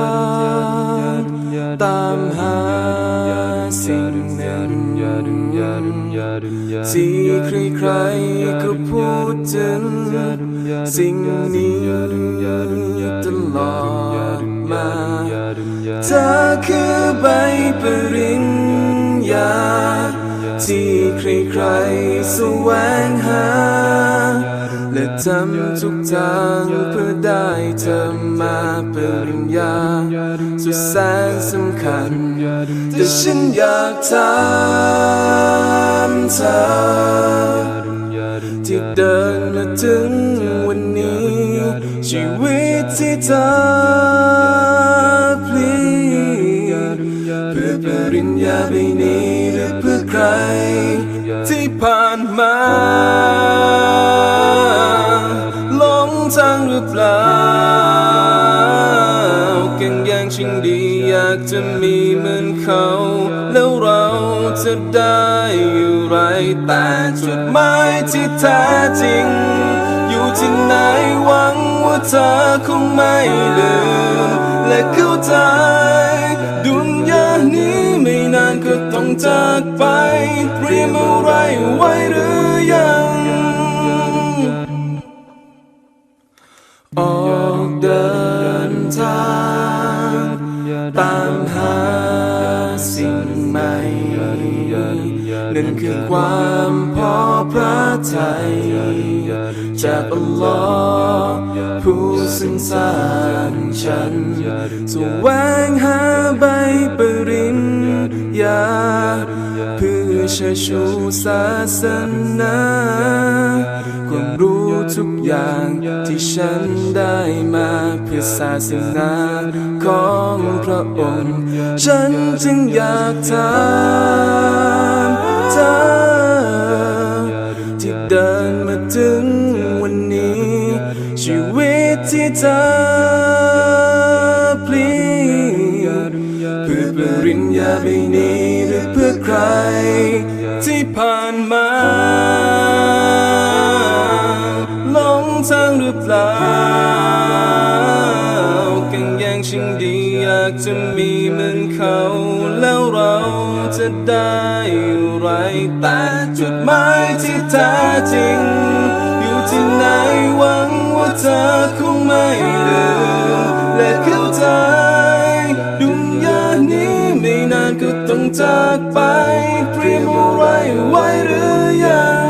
างตามหาสิ่งหนึ่งที่ใครๆก็พูดถึงสิ่งนี้ตลอดมาเธอคือใบปริญ ที่ใครๆแสวงหา และทำทุกทางเพื่อได้เธอมาเปริญญาสุดแสนสำคัญ แต่ฉันอยากถามเธอที่เดินมาถึงวันนี้ ชีวิตที่เธอพลีเพื่อปริญญาใบนี้ ที่ผ่านมาหลงทางหรือเปล่าเก่งอย่างชิงดีอยากจะมีเหมือนเขา แล้วเราจะได้อยู่ไรแต่จุดหมายที่แท้จริง อยู่ที่ไหนหวังว่าเธอคงไม่ลืมและเข้าใจดุน ต้องจากไป เตรียมอะไรไว้หรือยัง ออกเดินทางตามหาสิ่งใหม่ นั่นคือความพอพระทัยจากอัลลอฮ์ผู้ซึ่งสร้างฉันแสวงหาใบปริ ญญาเพื่อชิดชูศาสนาความรู้ทุกอย่างที่ฉันได้มาเพื่อศาสนาของพระองค์ ฉันจึงอยากถามเธอที่เดินมาถึงวันนี้ ชีวิตที่เธอ ริญญาใบนี้หรือเพื่อใคร ที่ผ่านมาหลงทางหรือเปล่าก่งอย่งชิงดีอยากจะมีเหมือนเขาแล้วเราจะได้อะไรแต่จุดหมายที่แท้จริง อยู่ที่ไหนหวังว่าเธอคงไม่ลืมและเข้าใจดุนยานี้ ไม่นานก็ต้องจากไป เตรียมอะไรไว้หรือยัง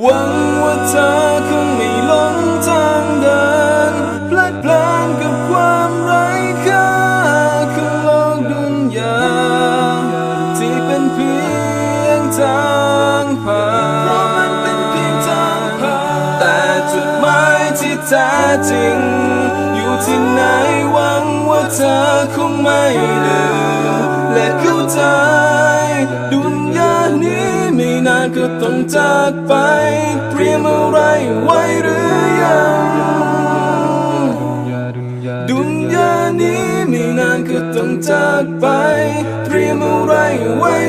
หวังว่าเธอคงไม่หลงทางเดินพลิดพลินกับความไร้ค่าของโลกดุนยาที่เป็นเพียงทางผ่านแต่จุดหมายที่แท้จริง ที่ไหนหวังว่าเธอคงไม่ลืมและเข้าใจดุนยานี้ไม่นานก็ต้องจากไป เตรียมอะไรไว้หรือยังดุนยานี้ไม่นานก็ต้องจากไป เตรียมอะไรไว้